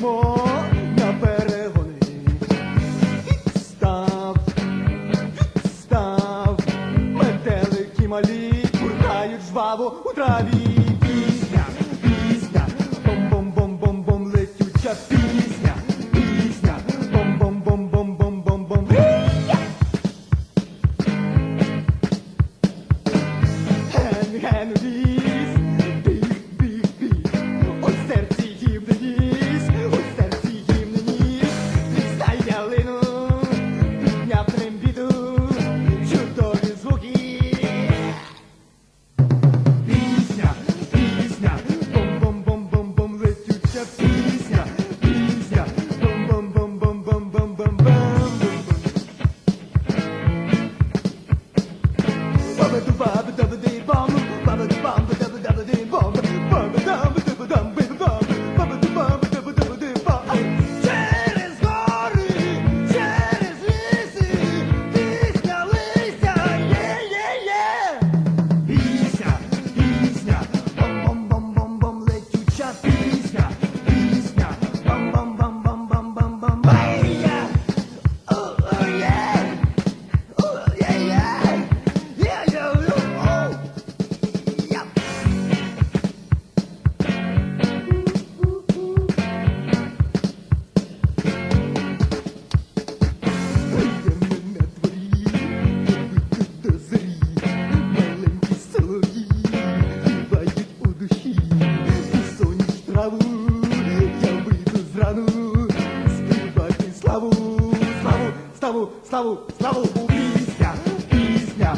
Біжмо на. Став, став, метелики малі, куртають жваво у траві. Пісня, пісня, бом-бом-бом-бом-бом, пісня, пісня, бомбом, бомба. Україну, співати славу, славу, славу, славу, славу, пісня, пісня.